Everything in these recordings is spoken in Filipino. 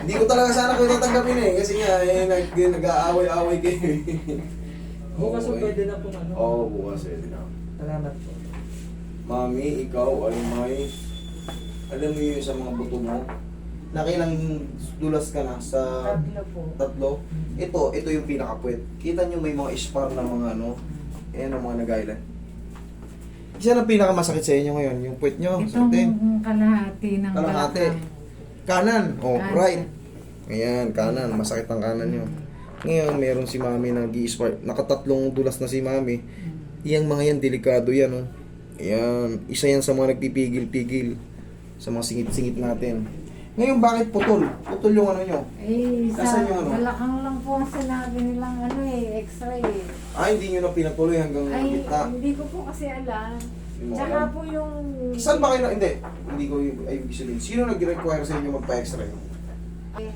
Hindi ko talaga sana ko tatanggapin eh. Kasi nga, eh, nag, nag-aaway-aaway kayo eh. Bukas Okay. pwede na po ano. Oo, oh, bukas eh. na. Salamat po. Mami, ikaw ay may... Alam mo yun sa mga buto mo? Nakilang dulas ka na sa Tatlo po. tatlo. Ito, ito yung pinakapwet. Kita nyo may mga spar na mga ano. Ayan ang mga nag-island. Isa na pinakamasakit sa inyo ngayon, yung puwet nyo. Itong kalahati ng Kalahati. balakang. Kanan. Oh, Kanan. right. Ayan, kanan. Masakit ang kanan nyo. Ngayon, meron si mami na gi-spar. Nakatatlong dulas na si mami. Iyang mga yan, delikado yan, oh. Ayan. Isa yan sa mga nagpipigil-pigil. Sa mga singit-singit natin. Ngayon, bakit putol? Putol yung ano nyo? Eh, sa Nasaan yung ano? balakang lang po ang sinabi nilang ano eh, x-ray eh. Ah, hindi nyo na pinatuloy hanggang Ay, gitna. hindi ko po kasi alam. Hindi mo Tsaka alam. po yung... Saan ba kayo na? Hindi. Hindi ko ay ibig sabihin. Sino nag-require sa inyo magpa-x-ray? Eh,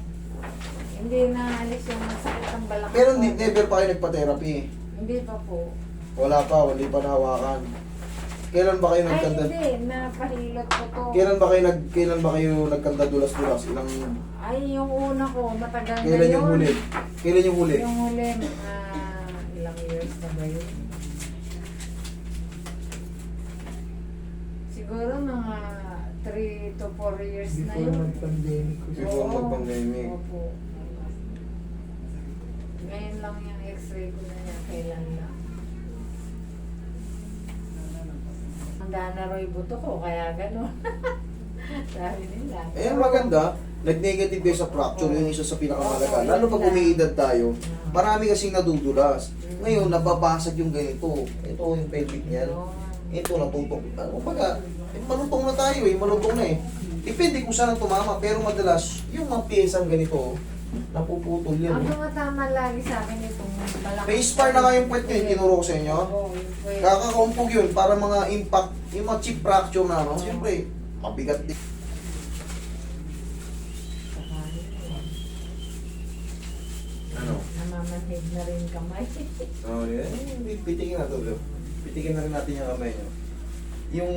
hindi na alis yung masakit ang balakang Pero ko. hindi, never pa kayo nagpa-therapy. Hindi pa po. Wala pa, hindi pa nahawakan. Kailan ba kayo Ay, nagkanda? hindi. Napahilot ko to. Kailan ba kayo nag kailan ba kayo nagkanda dulas-dulas? Ilang Ay, yung una ko, matagal na kailan yun. yung huli? Kailan yung huli? Yung huli, mga ilang years na ba yun? Siguro mga 3 to 4 years na Before yun. mag-pandemic ko. Before Oo. mag-pandemic. Opo. Ngayon lang yung x-ray ko na yan, kailan lang. Ang na raw yung buto ko, kaya gano'n. Sabi nila. Eh, ang maganda, nag-negative kayo sa fracture, yung isa sa pinakamalaga. Lalo pag umiidad tayo, marami kasing nadudulas. Ngayon, nababasag yung ganito. Ito yung pelvic niyan. Ito, natutok. Ano baga, eh, malutong na tayo eh, malutong na eh. Depende kung saan ang tumama, pero madalas, yung mga piyesang ganito, napuputol yan. Ang eh. tumatama lagi sa akin itong malaki. May spar na nga yung puwet nyo, yung tinuro ko sa inyo. Oo, yung yun para mga impact, yung mga chip fracture na, no? Siyempre, mabigat din. Ano? Namamanhid na rin kamay. Oh, yeah. Eh, Pitikin na to, bro. Pitikin na rin natin yung kamay nyo. Yung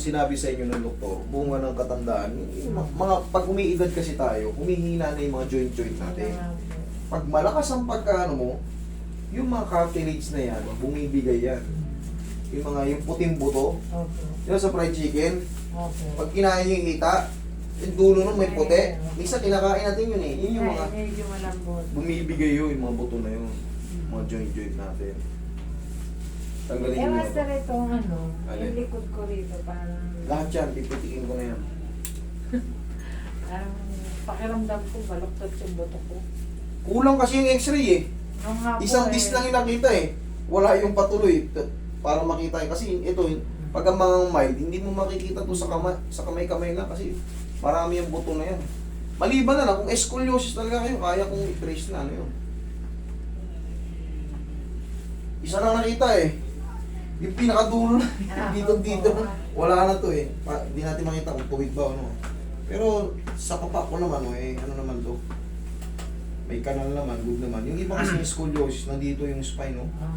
sinabi sa inyo ng doktor, bunga ng katandaan, yung mga, pag umiidad kasi tayo, humihina na yung mga joint-joint natin. Pag malakas ang pagkaano mo, yung mga cartilage na yan, bumibigay yan. Yung mga, yung puting buto, Opo. yun sa fried chicken, Opo. pag kinain yung hita, yung dulo nun may puti. Minsan kinakain natin yun eh. Yun yung mga, bumibigay yun, yung mga buto na yun. Mga joint-joint natin. Tanggalin Eh, nyo master ito. itong ano, Alin? yung likod ko rito, parang, Lahat yan, pipitikin ko na yan. parang pakiramdam ko, baluktot yung buto ko. Kulang kasi yung x-ray eh. Nung nga po Isang eh, disc lang yung nakita eh. Wala yung patuloy. T- Para makita eh. Kasi ito, pag ang mga mild, hindi mo makikita to sa kamay, sa kamay-kamay lang kasi marami yung buto na yan. Maliban na lang, kung scoliosis talaga kayo, kaya kong i-trace na ano yun. Isa lang nakita eh. Yung pinakadulo na, Ah, dito dito, wala na to eh. Pa- Hindi natin makita kung tuwid ba o ano. Pero sa papa ko naman, oh, eh, ano naman to, may kanal naman, good naman. Yung iba kasi yung scoliosis, nandito yung spine, no? Ah,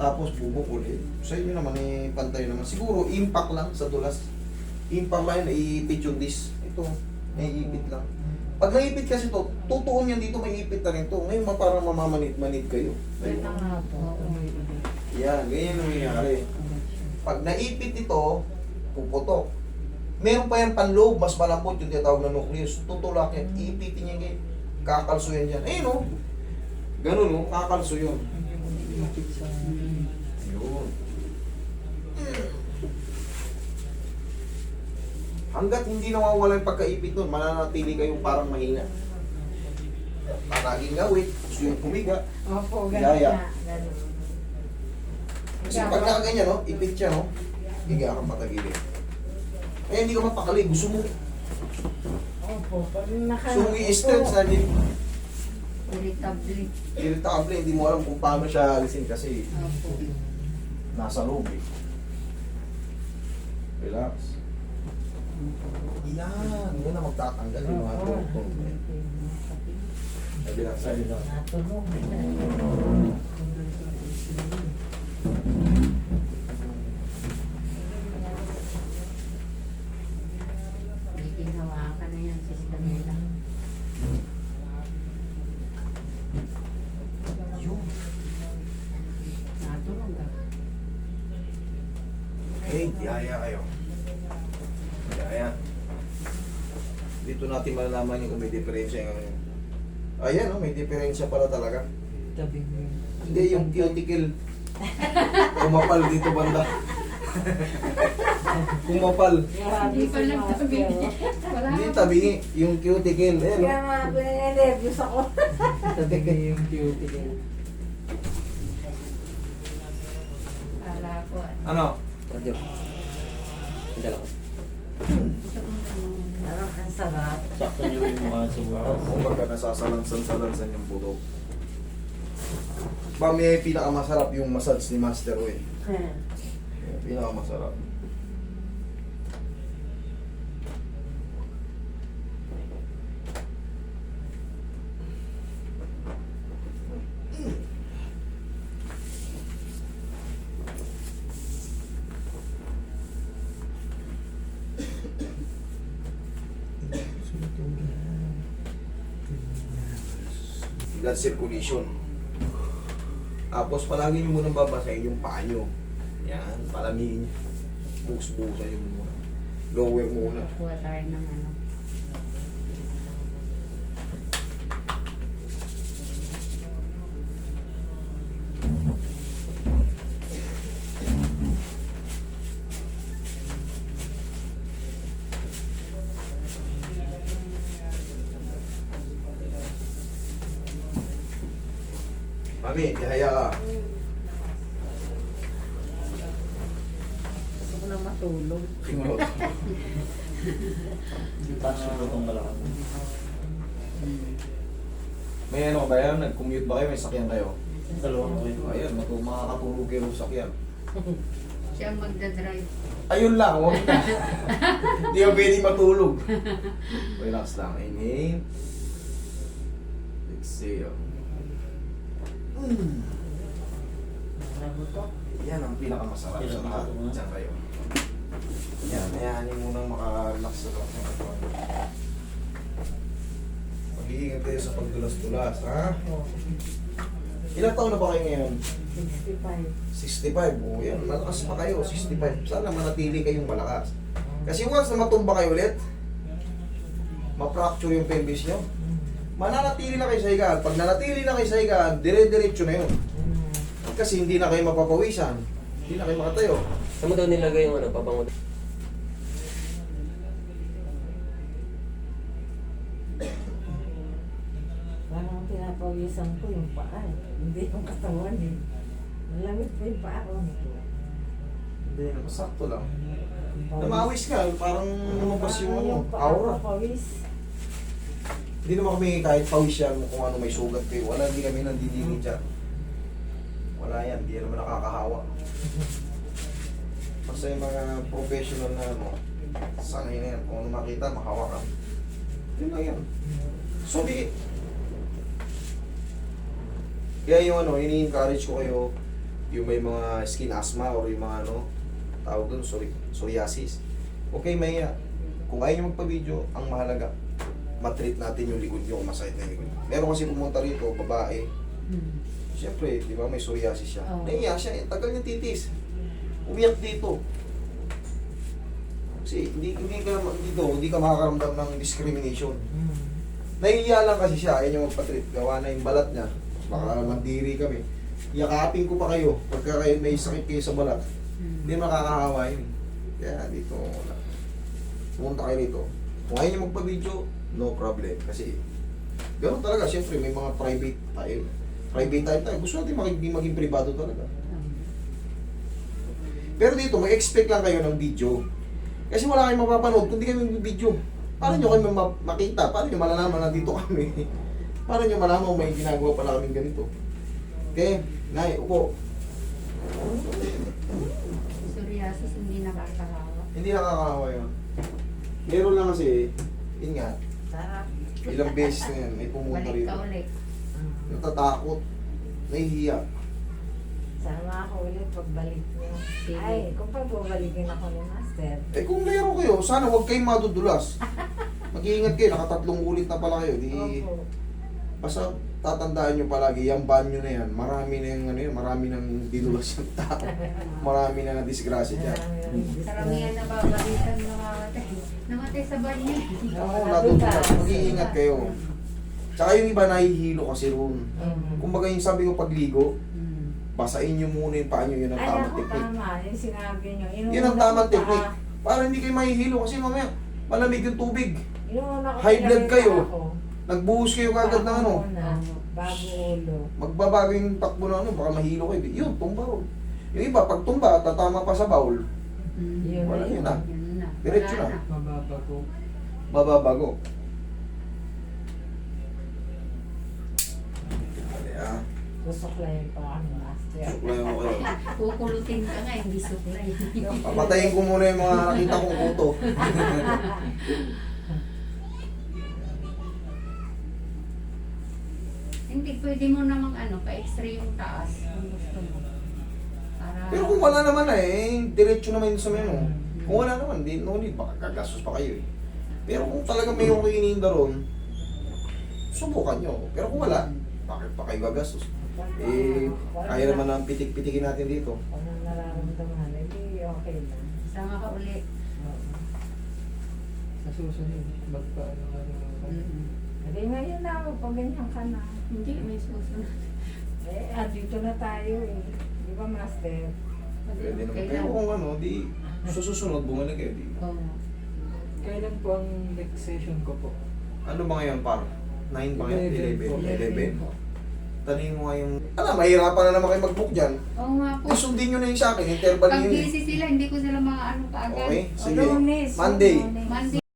Tapos bubukol eh. Sa inyo naman, eh, pantay naman. Siguro, impact lang sa dulas. Impact lang yun, naiipit yung disc. Ito, naiipit lang. Pag naipit kasi to, tutuon yan dito, may ipit na rin to. Ngayon, parang mamamanit-manit kayo. yun na nga po. Yan, ganyan ang nangyayari. Pag naipit ito, puputok. Meron pa yan panloob, mas malambot yung tinatawag na nucleus. Tutulak yan, iipitin niya yan. Kakalso yan dyan. Ayun o. Ganun o, kakalso yun. Yun. Hanggat hindi nawawala yung pagkaipit nun, mananatili kayong parang mahina. Palaging gawin, gusto yung pumiga. Opo, ganun nga. Ganun. Kasi pag nakaganyan, no, ipit siya, no, higa kang patagilid. Eh, hindi ka mapakali, gusto mo, Opo, gusto mo i-stretch na din. Irritable. Irritable, hindi mo alam kung paano siya alisin kasi Opo. nasa loob eh. Relax. Yan, yun na magtatanggal yung mga tungtong. Sabi lang sa'yo. Natunog. May ginawa ka na yan, sister nila. Yaya kayo. Yaya. Dito natin malalaman yung kung may diferensya ngayon. Ayan, oh, may diferensya pala talaga. Tabi mo yun. Hindi, yung cuticle. Kumapal dito banda. Kumapal. Hindi pa. Master. Wala. Hindi tabi, yung cuticle. Ayan, Kaya oh. nga, nervous ako. Tabi mo yung cuticle. Ko. Ano? Radyo. Ang dalawa. Parang ang sarap. Sakto nyo yung sa bukas. Kumbaga nasasalansan-salansan yung buto. Ba, may pinakamasarap yung massage ni Master Way. Yung pinakamasarap. Blood circulation. Tapos palagi nyo munang babasahin yung paa nyo. Yan, palamigin nyo. Buks-buksan yung muna. Lower muna. Kuha tayo ng ano. Mami, ihaya ka. Gusto ko na matulog. Tingnan Taas yung butong balakang. May ano ba yan? Nag-commute ba kayo? May sakyan kayo? Dalawang kayo. Ayan, matu makakatulog kayo sa sakyan. Siya ang magdadrive. Ayun lang, huwag na. Hindi ka pwede matulog. Relax lang. Inhale. Exhale. Mm. Nabuto. Yan ang pinakamasarap sa lahat. Diyan kayo. Yan, ayanin mo nang makarelax sa lahat ng katawan. Mag-iingat kayo sa pagdulas-dulas, ha? Ilang taon na ba kayo ngayon? 65. 65. O yan, malakas pa kayo. 65. Sana manatili kayong malakas. Kasi once na matumba kayo ulit, ma-fracture yung pelvis nyo, mananatili na kayo sa higaan. Pag nanatili na kayo sa higaan, dire-diretso na yun. Kasi hindi na kayo mapapawisan. Hindi na kayo makatayo. Saan mo daw nilagay yung ano, pabango? Parang pinapawisan ko yung paa eh. Hindi yung katawan eh. Malamit pa yung paa ko. Hindi, sakto lang. Namawis ka, parang lumabas yung ano, paa ko, aura. pawis. Hindi naman kami kahit pawis yan kung ano may sugat kayo. Wala, hindi kami nandidingin dyan. Wala yan, hindi naman nakakahawa. Basta yung mga professional na ano, sanay na yan. Kung ano makita, makawakan. Yun lang yan. So it. Kaya yung ano, ini-encourage ko kayo, yung may mga skin asthma or yung mga ano, tawag doon, psoriasis. Okay, may kung ayaw nyo magpa-video, ang mahalaga, matreat natin yung likod kung masakit na yung likod. Meron kasi pumunta rito, babae, Hmm. Siyempre, di ba may psoriasis siya. Oo. Naiya siya, eh, tagal niya titis. Umiyak dito. Kasi hindi, hindi ka dito, hindi ka makakaramdam ng discrimination. Naiiya lang kasi siya, ayaw niya magpatreat. Gawa na yung balat niya. Baka mandiri kami. Yakapin ko pa kayo pagka kayo may sakit kayo sa balat. Hindi makakahawa yun. Kaya dito, wala. Pumunta kayo dito. Kung ayaw niya magpa-video, no problem. Kasi, ganoon talaga. Siyempre, may mga private tayo. Private time tayo. Gusto natin maging, maging privado talaga. Pero dito, mag-expect lang kayo ng video. Kasi wala kayong mapapanood kung di kami video. Paano nyo kayo ma- makita? Paano nyo malalaman na dito kami? Paano nyo malaman may ginagawa pala kaming ganito? Okay, Nay, upo. Psoriasis hindi nakakahawa. Hindi nakakahawa yun. Meron lang kasi, yun nga, Sarap. ilang beses na yan, may pumunta Balik rito. ka ulit. Natatakot, nahihiya. Sama ako ulit pagbalik niya. Sige. Ay, kung pagbabalikin ako ni Master. Eh kung meron kayo, sana huwag kayong madudulas. Mag-iingat kayo, nakatatlong ulit na pala kayo. Di, Opo. Basta tatandaan nyo palagi, yung banyo na yan, marami na yung ano yun, marami nang dinulas yung tao. marami na disgrasya dyan. Karamihan na babalitan namatay. Namatay sa banyo. Oo, natutunan. Mag-iingat kayo. Tsaka yung iba nahihilo kasi roon. Kumbaga yung sabi ko pagligo, Mm. basain nyo muna yung paa nyo, yun ang Ay, tamang ako technique. tama. Yung sinabi nyo. Yun ang tamang technique. Para hindi kayo mahihilo kasi mamaya malamig yung tubig. Inuuna ko High blood kayo. ako. Nagbuhos kayo kagad ng ano. Una, Bago ulo. Magbabago yung takbo ng ano, baka mahilo kayo. Yun, tumba roon. Yung iba, pag tumba, tatama pa sa baul, Mm. Wala na yun yun. ah. Yun na. Diretso na. Mababago. bababago. Dali ah. Susuklayin pa kami, master. Suklayan ko kayo. Kukulutin ka nga, hindi suklay. Papatayin ko muna yung mga nakita kong kuto. Hindi, pwede mo namang ano, pa-x-ray yung taas kung gusto mo. Para... Pero kung wala naman na eh, diretso naman yun sa menu. Kung wala naman, di, no need, baka gagastos pa kayo eh. Pero kung talaga may yung kinihinda ron, subukan nyo. Pero kung wala, bakit pa kayo gagastos? Eh, kaya naman ang pitik-pitikin natin dito. Kung ano nararamdaman, hindi okay na. Sama ka ulit. Sa susunod, magpa ano ano. Hindi ngayon na, pag ganyan ka na. Hindi, may susunod. Eh, ah, dito na tayo eh. Di ba, master? Pwede naman. Kailan? Pero kung ano, di, susunod, bumalik kayo. Di. Oo. Kailan po ang next session ko po? Ano ba ngayon, par? 9 ba ngayon? 11 11. po. 11. Tanungin mo nga yung... Alam, mahirapan na naman kayo mag-book dyan. Oo nga po. Eh, sundin nyo na yung sa akin, interval Pag nyo yun. busy sila, hindi ko sila mga ano kaagad. Okay, sige. Lunes. Monday. Monday